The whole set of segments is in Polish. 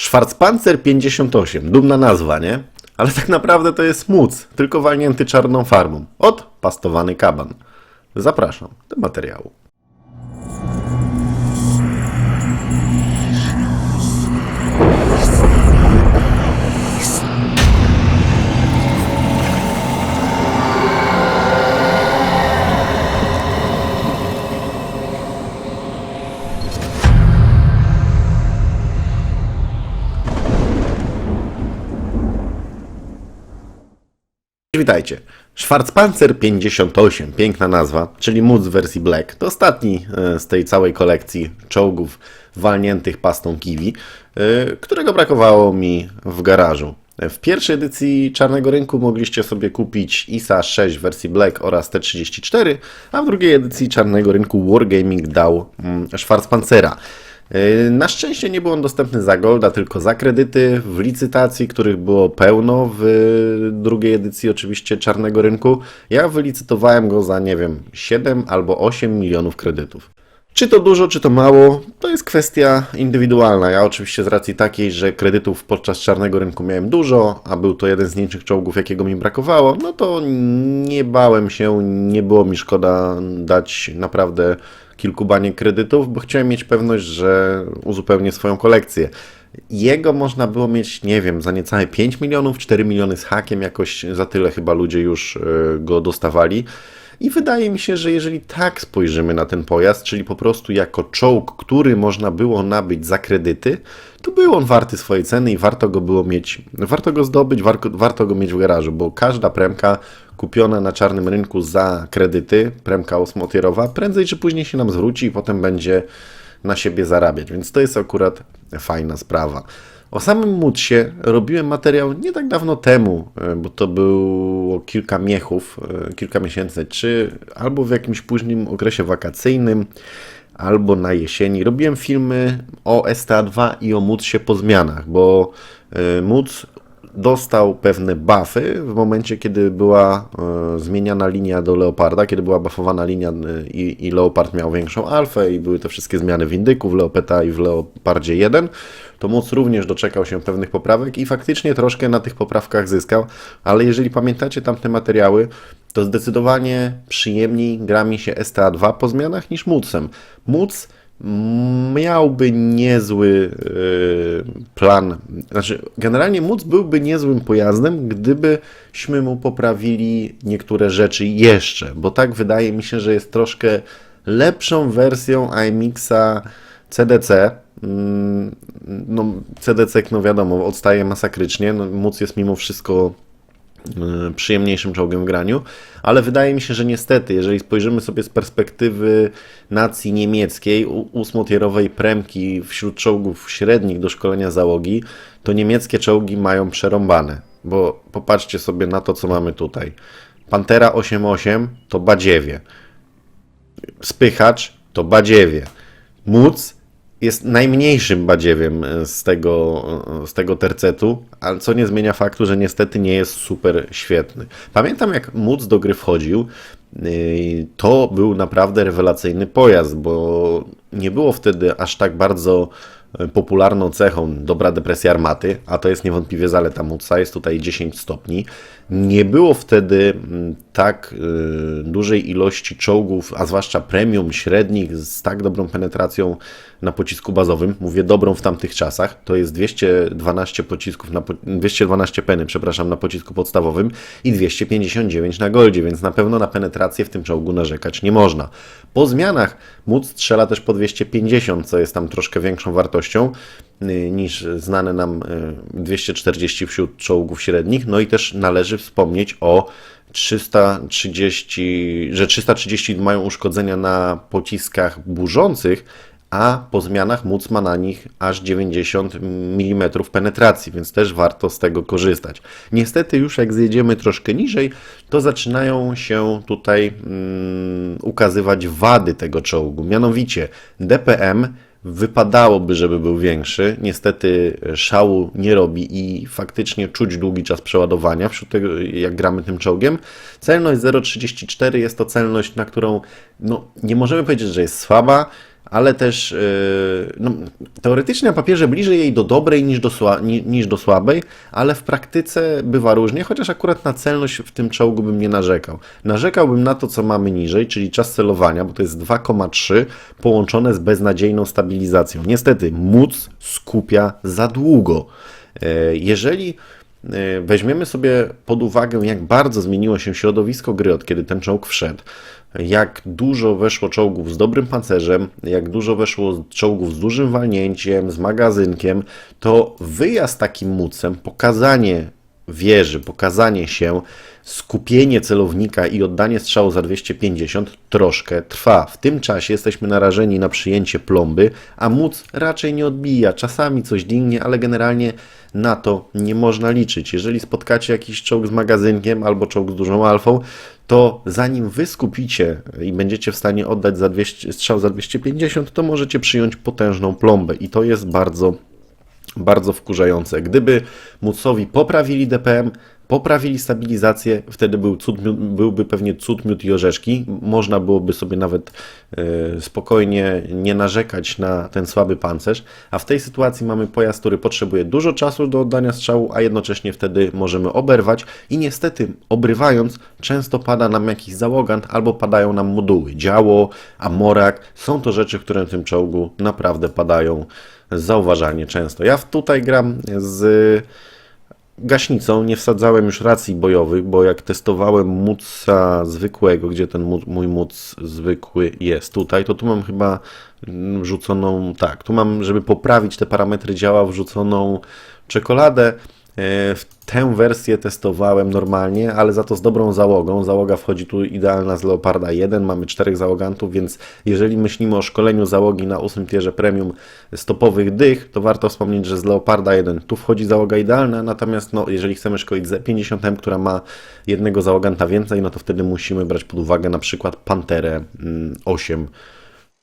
Schwarzpanzer 58, dumna nazwa, nie? Ale tak naprawdę to jest móc, tylko walnięty czarną farbą. Od pastowany kaban. Zapraszam do materiału. Witajcie. Schwarzpanzer 58, piękna nazwa, czyli móc w wersji Black. To ostatni e, z tej całej kolekcji czołgów walniętych pastą kiwi, e, którego brakowało mi w garażu. W pierwszej edycji Czarnego Rynku mogliście sobie kupić ISA 6 w wersji Black oraz T34, a w drugiej edycji Czarnego Rynku Wargaming dał mm, Schwarzpanzera. Yy, Na szczęście nie był on dostępny za golda, tylko za kredyty w licytacji, których było pełno w drugiej edycji oczywiście czarnego rynku. Ja wylicytowałem go za, nie wiem, 7 albo 8 milionów kredytów. Czy to dużo, czy to mało, to jest kwestia indywidualna. Ja oczywiście z racji takiej, że kredytów podczas czarnego rynku miałem dużo, a był to jeden z nielicznych czołgów, jakiego mi brakowało, no to nie bałem się, nie było mi szkoda dać naprawdę kilku baniek kredytów, bo chciałem mieć pewność, że uzupełnię swoją kolekcję. Jego można było mieć, nie wiem, za niecałe 5 milionów, 4 miliony z hakiem, jakoś za tyle chyba ludzie już e, go dostawali. I wydaje mi się, że jeżeli tak spojrzymy na ten pojazd, czyli po prostu jako czołg, który można było nabyć za kredyty, to był on warty swojej ceny i warto go było mieć, warto go zdobyć, warto, go mieć w garażu, bo każda premka kupiona na czarnym rynku za kredyty, premka osmotierowa, prędzej czy później się nam zwróci i potem będzie na siebie zarabiać, więc to jest akurat fajna sprawa. O samym Mutsie robiłem materiał nie tak dawno temu, e, bo to było kilka miechów, e, kilka miesięcy, czy albo w jakimś późnym okresie wakacyjnym, albo na jesieni. Robiłem filmy o STA2 i o Mutsie po zmianach, bo e, Muts dostał pewne buffy w momencie, kiedy była e, zmieniana linia do Leoparda, kiedy była buffowana linia e, i, i Leopard miał większą alfę i były te wszystkie zmiany w Indyku, w Leopeta i w Leopardzie 1, to Móc również doczekał się pewnych poprawek i faktycznie troszkę na tych poprawkach zyskał, ale jeżeli pamiętacie tamte materiały, to zdecydowanie przyjemniej gra mi się STA2 po zmianach niż Mucem. Móc miałby niezły yy, plan. Znaczy, generalnie Móc byłby niezłym pojazdem, gdybyśmy mu poprawili niektóre rzeczy jeszcze, bo tak wydaje mi się, że jest troszkę lepszą wersją IMX-a CDC. Mm, No, CDC, no wiadomo, odstaje masakrycznie. No, Móc jest mimo wszystko y, przyjemniejszym czołgiem w graniu, ale wydaje mi się, że niestety, jeżeli spojrzymy sobie z perspektywy nacji niemieckiej, ósmotierowej premki wśród czołgów średnich do szkolenia załogi, to niemieckie czołgi mają przerąbane, bo popatrzcie sobie na to, co mamy tutaj. Pantera 8.8 to badziewie, spychacz to badziewie, móc jest najmniejszym badziewiem e, z tego, e, z tego tercetu, ale co nie zmienia faktu, że niestety nie jest super świetny. Pamiętam jak Móc do gry wchodził, yy, to był naprawdę rewelacyjny pojazd, bo nie było wtedy aż tak bardzo e, popularną cechą dobra depresja armaty, a to jest niewątpliwie zaleta Muca, jest tutaj 10 stopni. Nie było wtedy mm, tak y, dużej ilości czołgów, a zwłaszcza premium średnich z tak dobrą penetracją na pocisku bazowym. Mówię dobrą w tamtych czasach. To jest 212 pocisków na po, 212 peny, przepraszam, na pocisku podstawowym i 259 na goldzie, więc na pewno na penetrację w tym czołgu narzekać nie można. Po zmianach móc strzela też po 250, co jest tam troszkę większą wartością niż znane nam y, 240 wśród czołgów średnich. No i też należy wspomnieć o 330, że 330 mają uszkodzenia na pociskach burzących, a po zmianach móc ma na nich aż 90 mm penetracji, więc też warto z tego korzystać. Niestety już jak zjedziemy troszkę niżej, to zaczynają się tutaj mm, ukazywać wady tego czołgu. Mianowicie DPM wypadałoby, żeby był większy. Niestety szału nie robi i faktycznie czuć długi czas przeładowania wśród tego, jak gramy tym czołgiem. Celność 0,34 jest to celność, na którą no, nie możemy powiedzieć, że jest słaba, ale też yy, no, teoretycznie na papierze bliżej jej do dobrej niż do, niż do słabej, ale w praktyce bywa różnie, chociaż akurat na celność w tym czołgu bym nie narzekał. Narzekałbym na to, co mamy niżej, czyli czas celowania, bo to jest 2,3 połączone z beznadziejną stabilizacją. Niestety, móc skupia za długo. Yy, jeżeli yy, weźmiemy sobie pod uwagę, jak bardzo zmieniło się środowisko gry od kiedy ten czołg wszedł, jak dużo weszło czołgów z dobrym pancerzem, jak dużo weszło czołgów z dużym walnięciem, z magazynkiem, to wyjazd takim mucem, pokazanie wieży, pokazanie się, skupienie celownika i oddanie strzału za 250 troszkę trwa. W tym czasie jesteśmy narażeni na przyjęcie plomby, a móc raczej nie odbija. Czasami coś dingnie, ale generalnie na to nie można liczyć. Jeżeli spotkacie jakiś czołg z magazynkiem albo czołg z dużą alfą, to zanim wy skupicie i będziecie w stanie oddać za 200, strzał za 250, to możecie przyjąć potężną plombę i to jest bardzo bardzo wkurzające. Gdyby Mucowi poprawili DPM, poprawili stabilizację, wtedy był cud, byłby pewnie cud, miód i orzeszki. Można byłoby sobie nawet e, spokojnie nie narzekać na ten słaby pancerz, a w tej sytuacji mamy pojazd, który potrzebuje dużo czasu do oddania strzału, a jednocześnie wtedy możemy oberwać i niestety obrywając często pada nam jakiś załogant albo padają nam moduły. Działo, amorak, są to rzeczy, które w tym czołgu naprawdę padają zauważalnie często. Ja tutaj gram z gaśnicą, nie wsadzałem już racji bojowych, bo jak testowałem muca zwykłego, gdzie ten mój muc zwykły jest tutaj, to tu mam chyba wrzuconą, tak, tu mam, żeby poprawić te parametry działa, wrzuconą czekoladę. E, W tę wersję testowałem normalnie, ale za to z dobrą załogą. Załoga wchodzi tu idealna z Leoparda 1, mamy czterech załogantów, więc jeżeli myślimy o szkoleniu załogi na 8 tierze premium stopowych dych, to warto wspomnieć, że z Leoparda 1 tu wchodzi załoga idealna, natomiast no, jeżeli chcemy szkolić z 50M, która ma jednego załoganta więcej, no to wtedy musimy brać pod uwagę na przykład Panterę mm, 8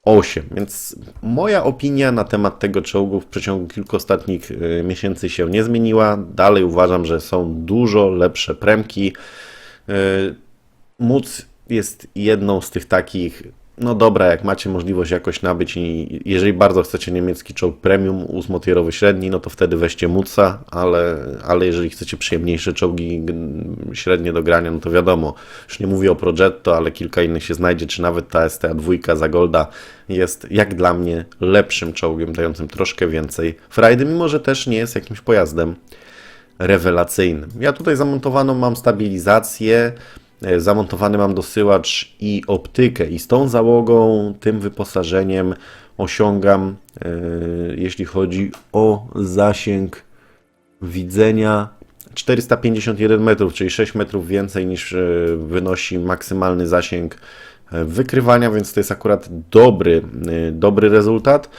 8. Więc moja opinia na temat tego czołgu w przeciągu kilku ostatnich y, miesięcy się nie zmieniła. Dalej uważam, że są dużo lepsze premki. Y, Móc jest jedną z tych takich, no dobra, jak macie możliwość jakoś nabyć i jeżeli bardzo chcecie niemiecki czołg premium, ósmotierowy średni, no to wtedy weźcie Muca, ale, ale jeżeli chcecie przyjemniejsze czołgi średnie do grania, no to wiadomo, już nie mówię o Progetto, ale kilka innych się znajdzie, czy nawet ta STA2 za Golda jest jak dla mnie lepszym czołgiem, dającym troszkę więcej frajdy, mimo że też nie jest jakimś pojazdem rewelacyjnym. Ja tutaj zamontowaną mam stabilizację, zamontowany mam dosyłacz i optykę i z tą załogą, tym wyposażeniem osiągam, e, jeśli chodzi o zasięg widzenia 451 metrów, czyli 6 metrów więcej niż e, wynosi maksymalny zasięg e, wykrywania, więc to jest akurat dobry, e, dobry rezultat.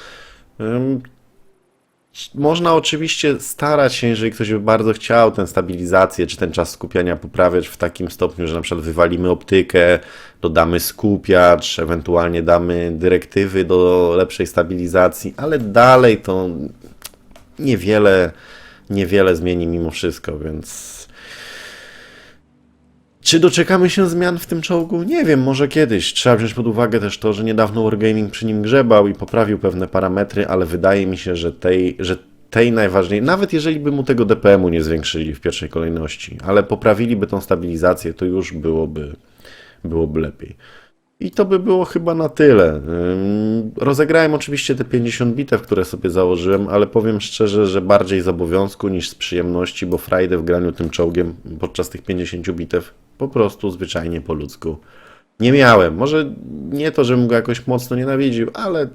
Można oczywiście starać się, jeżeli ktoś by bardzo chciał tę stabilizację czy ten czas skupiania poprawiać w takim stopniu, że na przykład wywalimy optykę, dodamy skupiacz, ewentualnie damy dyrektywy do lepszej stabilizacji, ale dalej to niewiele, niewiele zmieni mimo wszystko, więc czy doczekamy się zmian w tym czołgu? Nie wiem, może kiedyś. Trzeba wziąć pod uwagę też to, że niedawno Wargaming przy nim grzebał i poprawił pewne parametry, ale wydaje mi się, że tej, że tej najważniejszej, nawet jeżeli by mu tego DPM-u nie zwiększyli w pierwszej kolejności, ale poprawiliby tą stabilizację, to już byłoby, byłoby lepiej. I to by było chyba na tyle. Rozegrałem oczywiście te 50 bitew, które sobie założyłem, ale powiem szczerze, że bardziej z obowiązku niż z przyjemności, bo frajdę w graniu tym czołgiem podczas tych 50 bitew po prostu zwyczajnie po ludzku nie miałem. Może nie to, żebym go jakoś mocno nienawidził, ale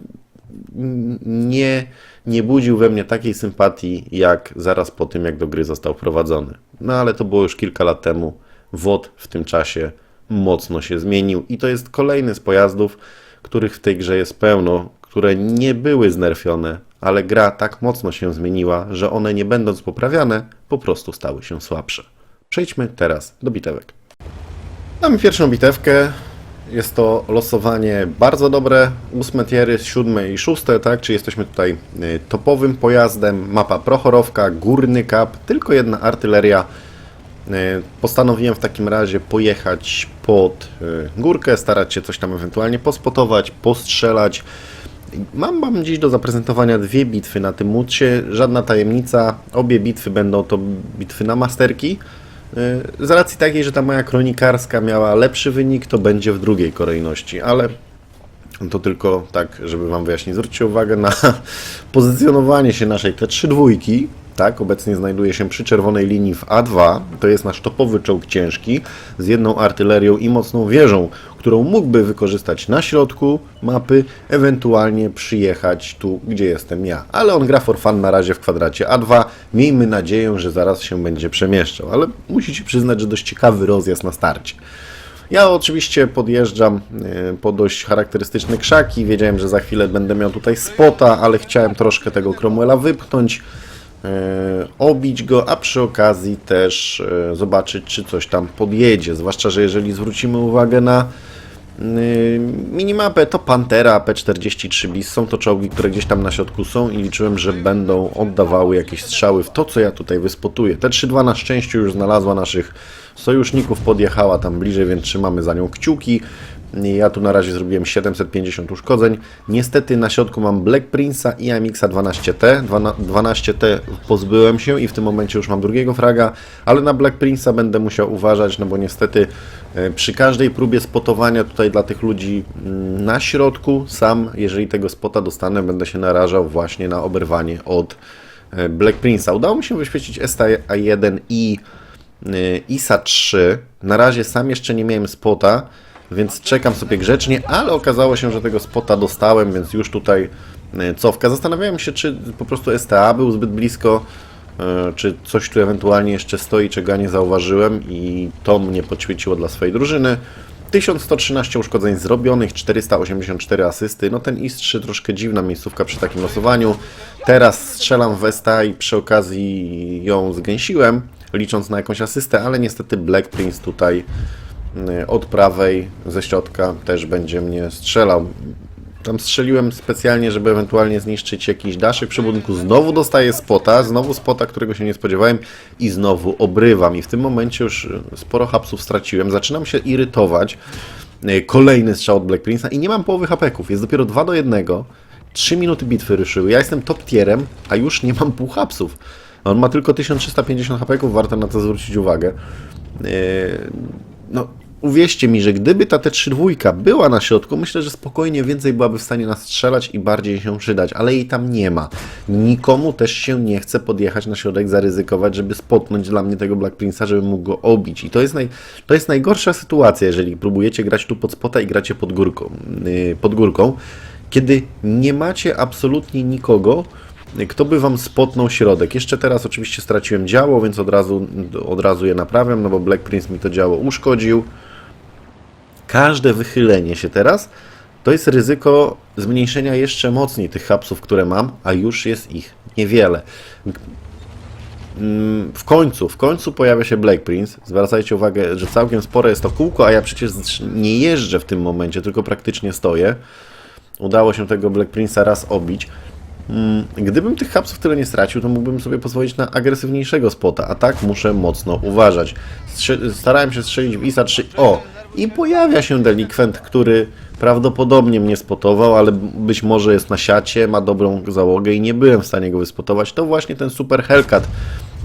nie, nie budził we mnie takiej sympatii, jak zaraz po tym, jak do gry został wprowadzony. No ale to było już kilka lat temu. WOD w tym czasie mocno się zmienił i to jest kolejny z pojazdów, których w tej grze jest pełno, które nie były znerfione, ale gra tak mocno się zmieniła, że one nie będąc poprawiane, po prostu stały się słabsze. Przejdźmy teraz do bitewek. Mamy pierwszą bitewkę. Jest to losowanie bardzo dobre. Ósme tiery, siódme i szóste, tak? Czy jesteśmy tutaj y, topowym pojazdem. Mapa prochorowka, górny kap, tylko jedna artyleria. Y, Postanowiłem w takim razie pojechać pod y, górkę, starać się coś tam ewentualnie pospotować, postrzelać. Mam wam dziś do zaprezentowania dwie bitwy na tym mutsie, żadna tajemnica. Obie bitwy będą to bitwy na masterki. Yy, Z racji takiej, że ta moja kronikarska miała lepszy wynik, to będzie w drugiej kolejności, ale to tylko tak, żeby Wam wyjaśnić. Zwróćcie uwagę na pozycjonowanie się naszej te trzy dwójki. Tak, obecnie znajduje się przy czerwonej linii w A2. To jest nasz topowy czołg ciężki z jedną artylerią i mocną wieżą, którą mógłby wykorzystać na środku mapy, ewentualnie przyjechać tu, gdzie jestem ja. Ale on gra for fun na razie w kwadracie A2. Miejmy nadzieję, że zaraz się będzie przemieszczał, ale musicie przyznać, że dość ciekawy rozjazd na starcie. Ja oczywiście podjeżdżam e, po dość charakterystyczne krzaki. Wiedziałem, że za chwilę będę miał tutaj spota, ale chciałem troszkę tego Cromwella wypchnąć, e, obić go, a przy okazji też e, zobaczyć, czy coś tam podjedzie. Zwłaszcza, że jeżeli zwrócimy uwagę na Minimapę to Pantera P43 bis. Są to czołgi, które gdzieś tam na środku są i liczyłem, że będą oddawały jakieś strzały w to, co ja tutaj wyspotuję. T32 na szczęściu już znalazła naszych sojuszników, podjechała tam bliżej, więc trzymamy za nią kciuki. Ja tu na razie zrobiłem 750 uszkodzeń. Niestety na środku mam Black Prince'a i AMX-a 12T. 12T pozbyłem się i w tym momencie już mam drugiego fraga, ale na Black Prince'a będę musiał uważać, no bo niestety e, przy każdej próbie spotowania tutaj dla tych ludzi mm, na środku, sam jeżeli tego spota dostanę, będę się narażał właśnie na oberwanie od e, Black Prince'a. Udało mi się wyświecić STA1 i y, ISA 3. Na razie sam jeszcze nie miałem spota, więc czekam sobie grzecznie, ale okazało się, że tego spota dostałem, więc już tutaj y, cofka. Zastanawiałem się, czy po prostu STA był zbyt blisko, y, czy coś tu ewentualnie jeszcze stoi, czego ja nie zauważyłem i to mnie podświeciło dla swojej drużyny. 1113 uszkodzeń zrobionych, 484 asysty. No ten IS-3 troszkę dziwna miejscówka przy takim losowaniu. Teraz strzelam w STA i przy okazji ją zgęsiłem, licząc na jakąś asystę, ale niestety Black Prince tutaj od prawej ze środka też będzie mnie strzelał. Tam strzeliłem specjalnie, żeby ewentualnie zniszczyć jakiś daszek przy budynku. Znowu dostaję spota, znowu spota, którego się nie spodziewałem i znowu obrywam. I w tym momencie już y, sporo hapsów straciłem. Zaczynam się irytować. Y, Kolejny strzał od Black Prince'a i nie mam połowy hapeków. Jest dopiero 2 do 1. 3 minuty bitwy ruszyły. Ja jestem top tierem, a już nie mam pół hapsów. On ma tylko 1350 hapeków, warto na to zwrócić uwagę. No, uwierzcie mi, że gdyby ta T3 dwójka była na środku, myślę, że spokojnie więcej byłaby w stanie nas strzelać i bardziej się przydać, ale jej tam nie ma. Nikomu też się nie chce podjechać na środek, zaryzykować, żeby spotnąć dla mnie tego Black Prince'a, żeby mógł go obić. I to jest, naj, to jest najgorsza sytuacja, jeżeli próbujecie grać tu pod spota i gracie pod górką. Yy, pod górką kiedy nie macie absolutnie nikogo, kto by wam spotnął środek. Jeszcze teraz oczywiście straciłem działo, więc od razu, od razu je naprawiam, no bo Black Prince mi to działo uszkodził. Każde wychylenie się teraz to jest ryzyko zmniejszenia jeszcze mocniej tych hapsów, które mam, a już jest ich niewiele. Mm, W końcu, w końcu pojawia się Black Prince. Zwracajcie uwagę, że całkiem spore jest to kółko, a ja przecież nie jeżdżę w tym momencie, tylko praktycznie stoję. Udało się tego Black Prince'a raz obić. Mm, Gdybym tych hapsów tyle nie stracił, to mógłbym sobie pozwolić na agresywniejszego spota, a tak muszę mocno uważać. Starałem się strzelić w ISA 3. O! I pojawia się delikwent, który prawdopodobnie mnie spotował, ale być może jest na siacie, ma dobrą załogę i nie byłem w stanie go wyspotować. To właśnie ten Super Hellcat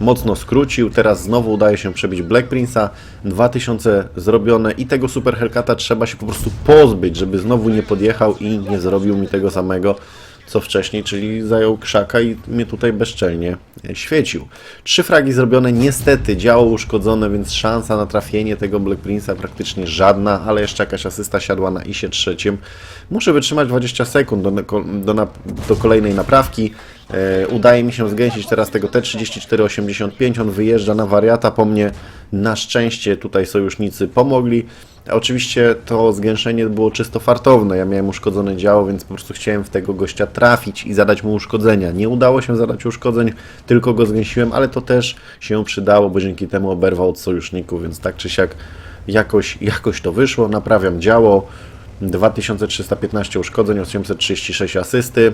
mocno skrócił. Teraz znowu udaje się przebić Black Prince'a. 2000 zrobione i tego Super Hellcata trzeba się po prostu pozbyć, żeby znowu nie podjechał i nie zrobił mi tego samego co wcześniej, czyli zajął krzaka i mnie tutaj bezczelnie świecił. Trzy fragi zrobione, niestety działo uszkodzone, więc szansa na trafienie tego Black Prince'a praktycznie żadna, ale jeszcze jakaś asysta siadła na isie trzecim. Muszę wytrzymać 20 sekund do, do, do kolejnej naprawki. E, udaje mi się zgęsić teraz tego T3485, on wyjeżdża na wariata po mnie. Na szczęście tutaj sojusznicy pomogli. Oczywiście to zgęszenie było czysto fartowne. Ja miałem uszkodzone działo, więc po prostu chciałem w tego gościa trafić i zadać mu uszkodzenia. Nie udało się zadać uszkodzeń, tylko go zgęsiłem, ale to też się przydało, bo dzięki temu oberwał od sojuszników, więc tak czy siak jakoś, jakoś to wyszło. Naprawiam działo. 2315 uszkodzeń, 836 asysty.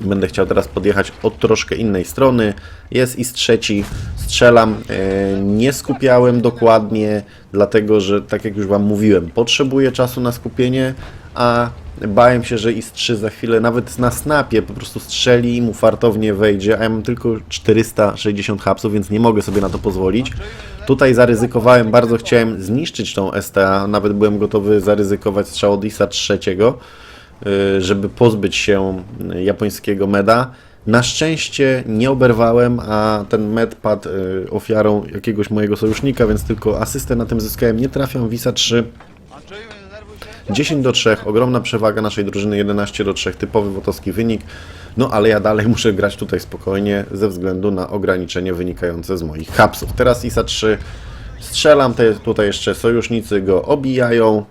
Będę chciał teraz podjechać od troszkę innej strony. Jest i z trzeci. Strzelam. E, Nie skupiałem dokładnie, dlatego że, tak jak już Wam mówiłem, potrzebuję czasu na skupienie, a Bałem się, że IS-3 za chwilę nawet na snapie po prostu strzeli i mu fartownie wejdzie, a ja mam tylko 460 hapsów, więc nie mogę sobie na to pozwolić. Tutaj zaryzykowałem, bardzo chciałem zniszczyć tą STA, nawet byłem gotowy zaryzykować strzał od ISA trzeciego, żeby pozbyć się japońskiego meda. Na szczęście nie oberwałem, a ten med padł y, ofiarą jakiegoś mojego sojusznika, więc tylko asystę na tym zyskałem. Nie trafiam w ISA 3. 10 do 3, ogromna przewaga naszej drużyny, 11 do 3, typowy wotowski wynik. No ale ja dalej muszę grać tutaj spokojnie ze względu na ograniczenie wynikające z moich hapsów. Teraz ISA 3 strzelam, te, tutaj jeszcze sojusznicy go obijają.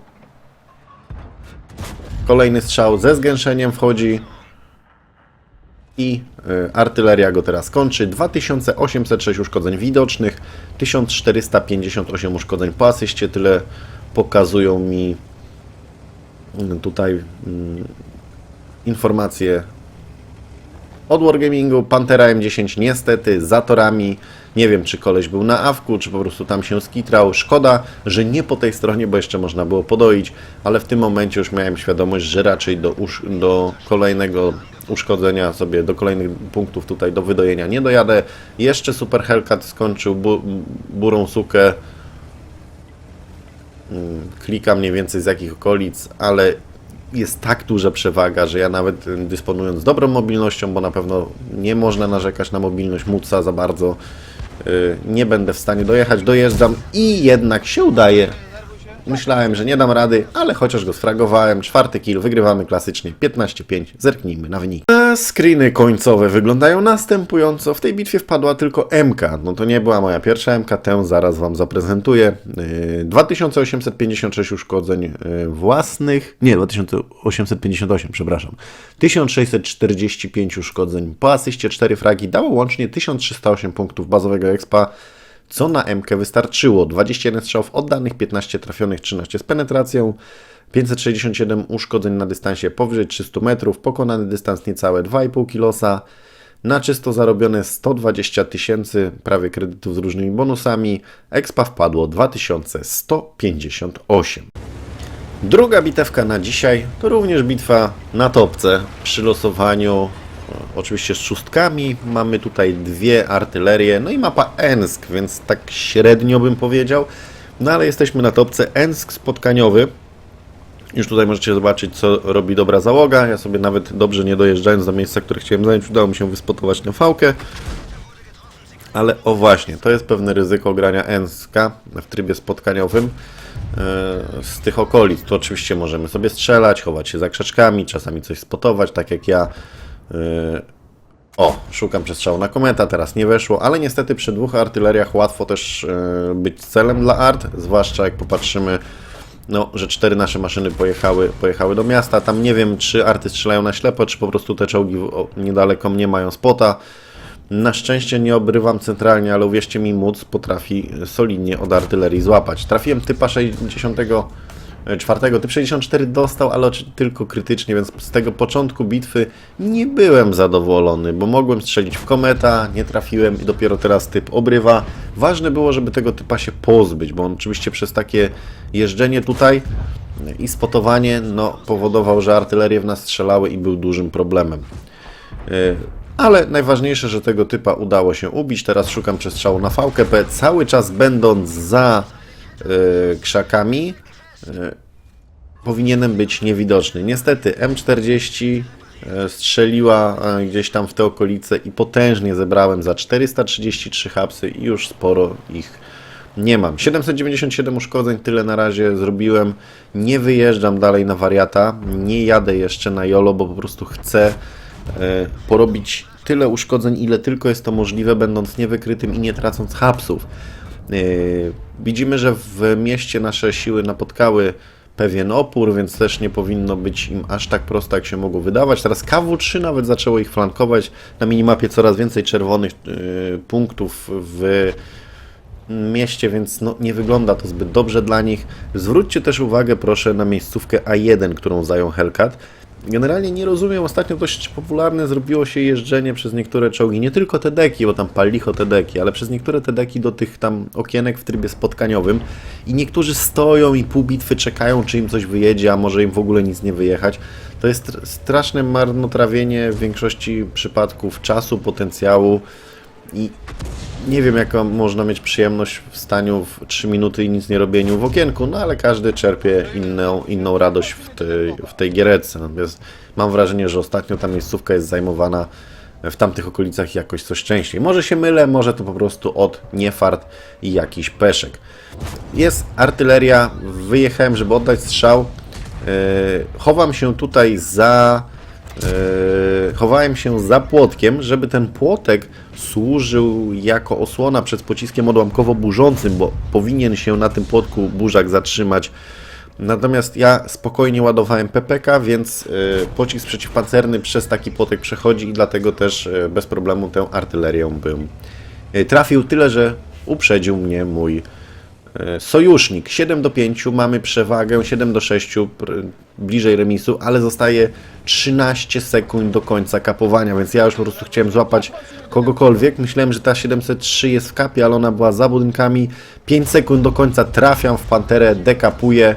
Kolejny strzał ze zgęszeniem wchodzi. I y, artyleria go teraz kończy. 2806 uszkodzeń widocznych, 1458 uszkodzeń po asyście. Tyle pokazują mi y, tutaj mm, informacje od Wargamingu. Pantera M10 niestety za torami. Nie wiem, czy koleś był na awku, czy po prostu tam się skitrał. Szkoda, że nie po tej stronie, bo jeszcze można było podoić, ale w tym momencie już miałem świadomość, że raczej do, do kolejnego uszkodzenia sobie, do kolejnych punktów tutaj do wydojenia nie dojadę. Jeszcze Super Hellcat skończył bu- burą sukę. Mm, Klikam mniej więcej z jakich okolic, ale jest tak duża przewaga, że ja nawet dysponując dobrą mobilnością, bo na pewno nie można narzekać na mobilność Muca za bardzo, nie będę w stanie dojechać, dojeżdżam i jednak się udaje. Myślałem, że nie dam rady, ale chociaż go sfragowałem. Czwarty kill, wygrywamy klasycznie 15-5. Zerknijmy na wynik. A Screeny końcowe wyglądają następująco. W tej bitwie wpadła tylko MK. No to nie była moja pierwsza MK, tę zaraz Wam zaprezentuję. Yy, 2856 uszkodzeń yy, własnych. Nie, 2858, przepraszam. 1645 uszkodzeń po asyście, 4 fragi. Dało łącznie 1308 punktów bazowego expa co na MK wystarczyło. 21 strzałów oddanych, 15 trafionych, 13 z penetracją, 567 uszkodzeń na dystansie powyżej 300 metrów, pokonany dystans niecałe 2,5 kilosa, na czysto zarobione 120 tysięcy, prawie kredytów z różnymi bonusami, expa wpadło 2158. Druga bitewka na dzisiaj to również bitwa na topce przy losowaniu Oczywiście z szóstkami mamy tutaj dwie artylerie, no i mapa Ensk, więc tak średnio bym powiedział. No ale jesteśmy na topce Ensk spotkaniowy. Już tutaj możecie zobaczyć, co robi dobra załoga. Ja sobie nawet dobrze nie dojeżdżając do miejsca, które chciałem zająć, udało mi się wyspotować na fałkę. Ale o właśnie, to jest pewne ryzyko grania Enska w trybie spotkaniowym e, z tych okolic. Tu oczywiście możemy sobie strzelać, chować się za krzaczkami, czasami coś spotować, tak jak ja O, szukam przestrzału na kometa, teraz nie weszło, ale niestety przy dwóch artyleriach łatwo też yy, być celem dla art, zwłaszcza jak popatrzymy, no, że cztery nasze maszyny pojechały, pojechały do miasta. Tam nie wiem, czy arty strzelają na ślepo, czy po prostu te czołgi niedaleko mnie mają spota. Na szczęście nie obrywam centralnie, ale uwierzcie mi, móc potrafi solidnie od artylerii złapać. Trafiłem typa 64, typ 64 dostał, ale tylko krytycznie, więc z tego początku bitwy nie byłem zadowolony, bo mogłem strzelić w kometa, nie trafiłem i dopiero teraz typ obrywa. Ważne było, żeby tego typa się pozbyć, bo on oczywiście przez takie jeżdżenie tutaj i spotowanie no, powodował, że artylerie w nas strzelały i był dużym problemem. Yy, Ale najważniejsze, że tego typa udało się ubić. Teraz szukam przestrzału na VKP, cały czas będąc za yy, krzakami. Yy, powinienem być niewidoczny. Niestety M40 e, strzeliła e, gdzieś tam w te okolice i potężnie zebrałem za 433 hapsy i już sporo ich nie mam. 797 uszkodzeń, tyle na razie zrobiłem. Nie wyjeżdżam dalej na wariata, nie jadę jeszcze na YOLO, bo po prostu chcę e, porobić tyle uszkodzeń, ile tylko jest to możliwe, będąc niewykrytym i nie tracąc hapsów. Yy, Widzimy, że w mieście nasze siły napotkały pewien opór, więc też nie powinno być im aż tak prosto, jak się mogło wydawać. Teraz KW3 nawet zaczęło ich flankować. Na minimapie coraz więcej czerwonych yy, punktów w mieście, więc no, nie wygląda to zbyt dobrze dla nich. Zwróćcie też uwagę proszę na miejscówkę A1, którą zajął Hellcat. Generalnie nie rozumiem, ostatnio dość popularne zrobiło się jeżdżenie przez niektóre czołgi, nie tylko te deki, bo tam pal licho te deki, ale przez niektóre te deki do tych tam okienek w trybie spotkaniowym. I niektórzy stoją i pół bitwy czekają, czy im coś wyjedzie, a może im w ogóle nic nie wyjechać. To jest str- straszne marnotrawienie w większości przypadków czasu, potencjału i nie wiem, jaką można mieć przyjemność w staniu w 3 minuty i nic nie robieniu w okienku, no ale każdy czerpie inną, inną radość w tej, w tej giereczce. Natomiast mam wrażenie, że ostatnio ta miejscówka jest zajmowana w tamtych okolicach jakoś coś częściej. Może się mylę, może to po prostu od niefart i jakiś peszek. Jest artyleria, wyjechałem, żeby oddać strzał. Yy, chowam się tutaj za chowałem się za płotkiem, żeby ten płotek służył jako osłona przed pociskiem odłamkowo-burzącym, bo powinien się na tym płotku burzak zatrzymać. Natomiast ja spokojnie ładowałem PPK, więc yy, pocisk przeciwpancerny przez taki płotek przechodzi i dlatego też yy, bez problemu tę artylerią bym trafił. Tyle, że uprzedził mnie mój E, Sojusznik 7 do 5, mamy przewagę 7 do 6, pr- bliżej remisu, ale zostaje 13 sekund do końca kapowania, więc ja już po prostu chciałem złapać kogokolwiek. Myślałem, że ta 703 jest w kapie, ale ona była za budynkami. 5 sekund do końca trafiam w panterę, dekapuję.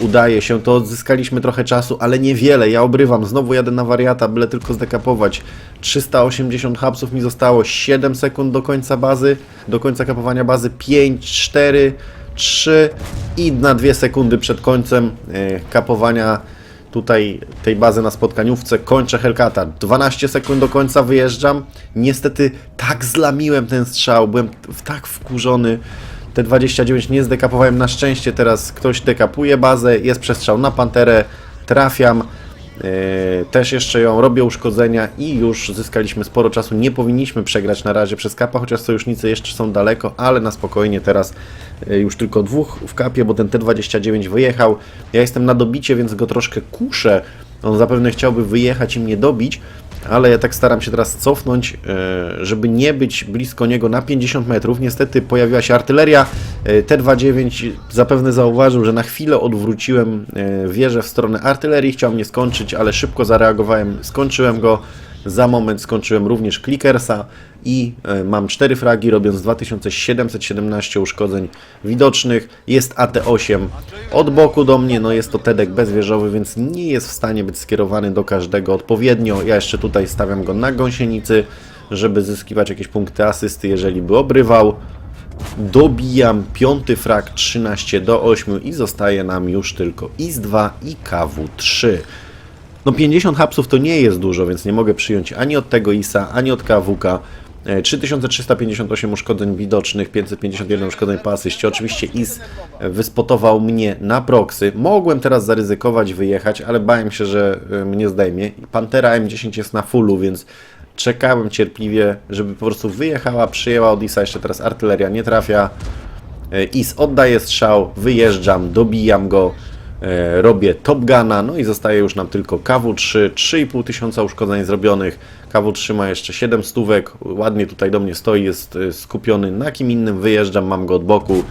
Udaje się, to odzyskaliśmy trochę czasu, ale niewiele. Ja obrywam, znowu jadę na wariata, byle tylko zdekapować. 380 hapsów mi zostało, 7 sekund do końca bazy, do końca kapowania bazy, 5, 4, 3 i na 2 sekundy przed końcem e, kapowania tutaj tej bazy na spotkaniówce kończę Hellcata. 12 sekund do końca wyjeżdżam. Niestety tak zlamiłem ten strzał, byłem tak wkurzony. Te 29 nie zdekapowałem. Na szczęście teraz ktoś dekapuje bazę, jest przestrzał na panterę, trafiam. Yy, też jeszcze ją robię uszkodzenia i już zyskaliśmy sporo czasu. Nie powinniśmy przegrać na razie przez kapa, chociaż sojusznicy jeszcze są daleko, ale na spokojnie teraz yy, już tylko dwóch w kapie, bo ten T29 wyjechał. Ja jestem na dobicie, więc go troszkę kuszę. On zapewne chciałby wyjechać i mnie dobić, ale ja tak staram się teraz cofnąć, e, żeby nie być blisko niego na 50 metrów. Niestety pojawiła się artyleria. E, T29 zapewne zauważył, że na chwilę odwróciłem e, wieżę w stronę artylerii. Chciał mnie skończyć, ale szybko zareagowałem. Skończyłem go. Za moment skończyłem również Clickersa i e, mam 4 fragi, robiąc 2717 uszkodzeń widocznych. Jest AT8 od boku do mnie, no jest to TEDek bezwieżowy, więc nie jest w stanie być skierowany do każdego odpowiednio. Ja jeszcze tutaj stawiam go na gąsienicy, żeby zyskiwać jakieś punkty asysty, jeżeli by obrywał. Dobijam piąty frag 13 do 8 i zostaje nam już tylko IS-2 i KW-3. No 50 hapsów to nie jest dużo, więc nie mogę przyjąć ani od tego ISA, ani od KWK. E, 3358 uszkodzeń widocznych, 551 uszkodzeń po asyście. Oczywiście IS wyspotował mnie na proksy. Mogłem teraz zaryzykować, wyjechać, ale bałem się, że e, mnie zdejmie. Pantera M10 jest na fullu, więc czekałem cierpliwie, żeby po prostu wyjechała, przyjęła od ISA. Jeszcze teraz artyleria nie trafia. E, IS oddaje strzał, wyjeżdżam, dobijam go, e, robię Top Guna, no i zostaje już nam tylko KW3, 3,5 tysiąca uszkodzeń zrobionych. KW3 ma jeszcze 7 stówek, ładnie tutaj do mnie stoi, jest e, skupiony na kim innym, wyjeżdżam, mam go od boku,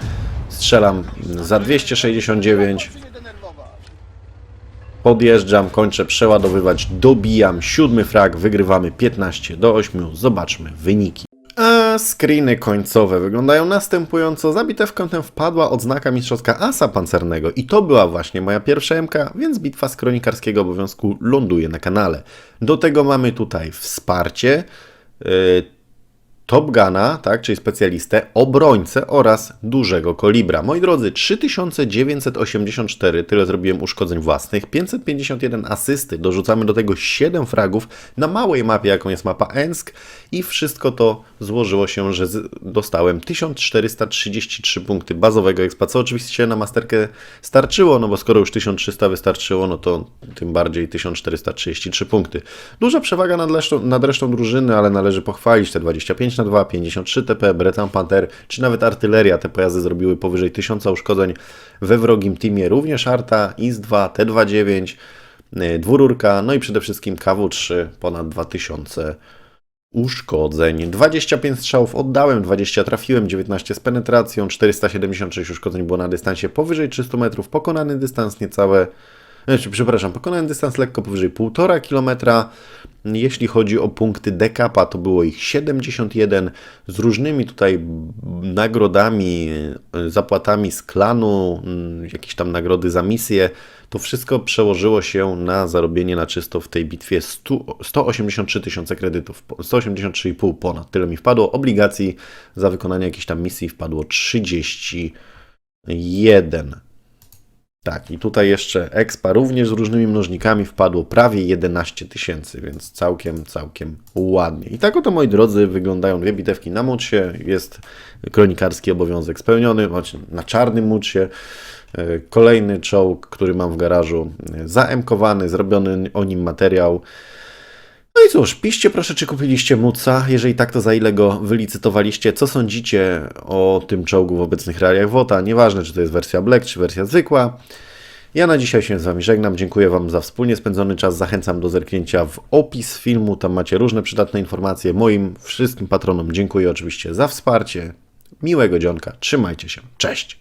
strzelam za 269. Podjeżdżam, kończę przeładowywać, dobijam, siódmy frag, wygrywamy 15 do 8. Zobaczmy wyniki. Screeny końcowe wyglądają następująco. Za bitewkę wpadła odznaka mistrzowska asa pancernego i to była właśnie moja pierwsza MK, więc bitwa z kronikarskiego obowiązku ląduje na kanale. Do tego mamy tutaj wsparcie, yy, Top Guna, tak, czyli specjalistę, obrońcę oraz dużego kolibra. Moi drodzy, 3984, tyle zrobiłem uszkodzeń własnych, 551 asysty, dorzucamy do tego 7 fragów na małej mapie, jaką jest mapa Ensk i wszystko to złożyło się, że dostałem 1433 punkty bazowego expa, co oczywiście na masterkę starczyło, no bo skoro już 1300 wystarczyło, no to tym bardziej 1433 punkty. Duża przewaga nad resztą, nad resztą drużyny, ale należy pochwalić te 25 na 2, 53 TP, Breton Panther, czy nawet artyleria. Te pojazdy zrobiły powyżej 1000 uszkodzeń we wrogim teamie. Również Arta, IS-2, T-29, yy, dwururka, no i przede wszystkim KW-3 ponad 2000 uszkodzeń. 25 strzałów oddałem, 20 trafiłem, 19 z penetracją, 476 uszkodzeń było na dystansie powyżej 300 metrów, pokonany dystans niecałe Znaczy, przepraszam, pokonałem dystans lekko powyżej 1,5 km. Jeśli chodzi o punkty dekapa, to było ich 71 z różnymi tutaj nagrodami, y, zapłatami z klanu, y, jakieś tam nagrody za misje. To wszystko przełożyło się na zarobienie na czysto w tej bitwie 100, 183 tysiące kredytów, 183,5 ponad. Tyle mi wpadło. Obligacji za wykonanie jakiejś tam misji wpadło 31. Tak, i tutaj jeszcze expa również z różnymi mnożnikami wpadło prawie 11 tysięcy, więc całkiem, całkiem ładnie. I tak oto, moi drodzy, wyglądają dwie bitewki na mutsie. Jest kronikarski obowiązek spełniony, choć na czarnym mutsie. E, Kolejny czołg, który mam w garażu, e, zaemkowany, zrobiony o nim materiał. No i cóż, piszcie proszę, czy kupiliście Mutsa. Jeżeli tak, to za ile go wylicytowaliście? Co sądzicie o tym czołgu w obecnych realiach WOTA? Nieważne, czy to jest wersja Black, czy wersja zwykła. Ja na dzisiaj się z Wami żegnam. Dziękuję Wam za wspólnie spędzony czas. Zachęcam do zerknięcia w opis filmu. Tam macie różne przydatne informacje. Moim wszystkim patronom dziękuję oczywiście za wsparcie. Miłego dzionka. Trzymajcie się. Cześć!